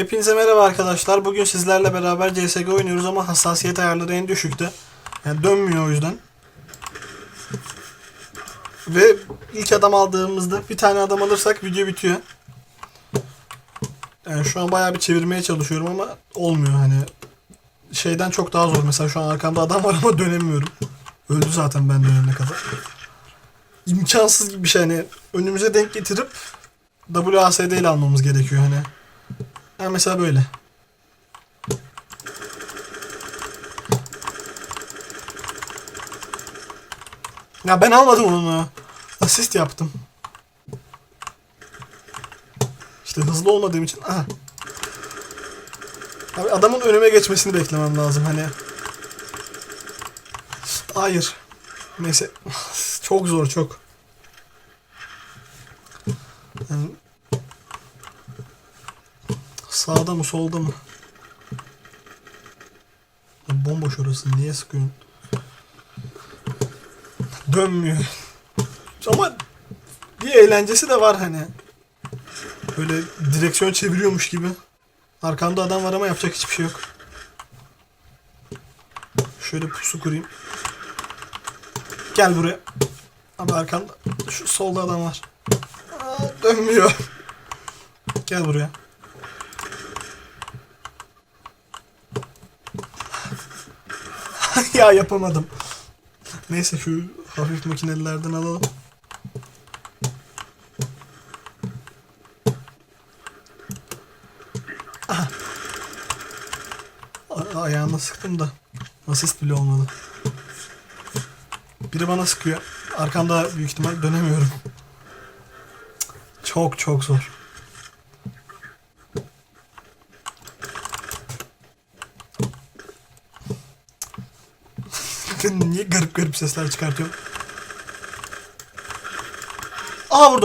Hepinize merhaba arkadaşlar. Bugün sizlerle beraber CSGO oynuyoruz ama hassasiyet ayarları en düşükte. Yani dönmüyor o yüzden. Ve ilk adam aldığımızda bir tane adam alırsak video bitiyor. Yani şu an bayağı bir çevirmeye çalışıyorum ama olmuyor hani. Şeyden çok daha zor. Mesela şu an arkamda adam var ama dönemiyorum. Öldü zaten ben dönene kadar. İmkansız gibi bir şey hani önümüze denk getirip WASD ile almamız gerekiyor hani. Ha mesela böyle. Ya ben almadım onu. Asist yaptım. İşte hızlı olmadığım için. Aha. Abi adamın önüme geçmesini beklemem lazım hani. Hayır. Neyse. Çok zor çok. Yani Sağda mı solda mı? Ya bomboş orası niye sıkıyorsun? Dönmüyor. Ama bir eğlencesi de var hani. Böyle direksiyon çeviriyormuş gibi. Arkamda adam var ama yapacak hiçbir şey yok. Şöyle pusu kurayım. Gel buraya. Abi arkamda şu solda adam var. Aa, dönmüyor. Gel buraya. ya yapamadım. Neyse şu hafif makinelerden alalım. Aha. A- ayağına sıktım da asist bile olmadı. Biri bana sıkıyor. Arkamda büyük ihtimal dönemiyorum. Çok çok zor. Niye garip garip sesler çıkartıyorum? Aa vurdum.